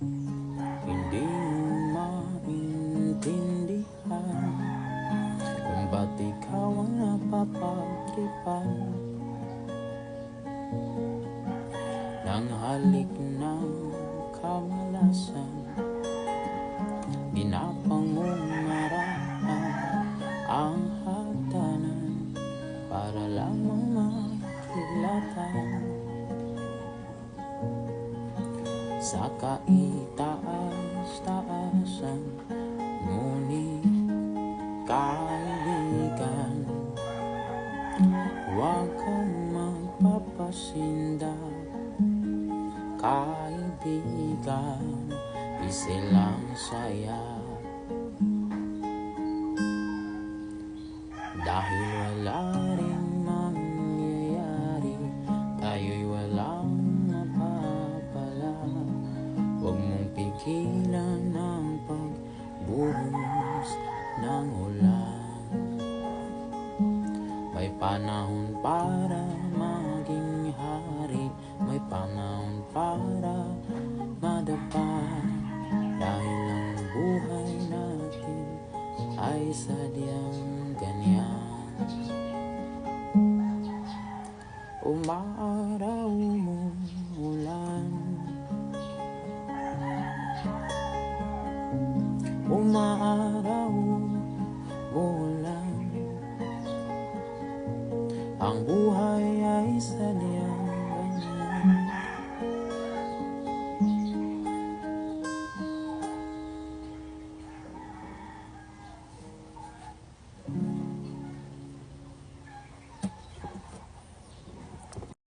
Hindi mo maintindihan Kung ba't ikaw ang napapagtripan Nang halik ng kamalasan Di Sa kaitaas-taasan Ngunit kaibigan Huwag kang magpapasinda. Kaibigan Isilang saya. Dahil ng ulan. May panahon para maging hari. May panahon para madapa. Dahil ang buhay natin ay sadyang ganyan. Umaaraw mo ulan. Umaaraw Ang buhay ay sadyang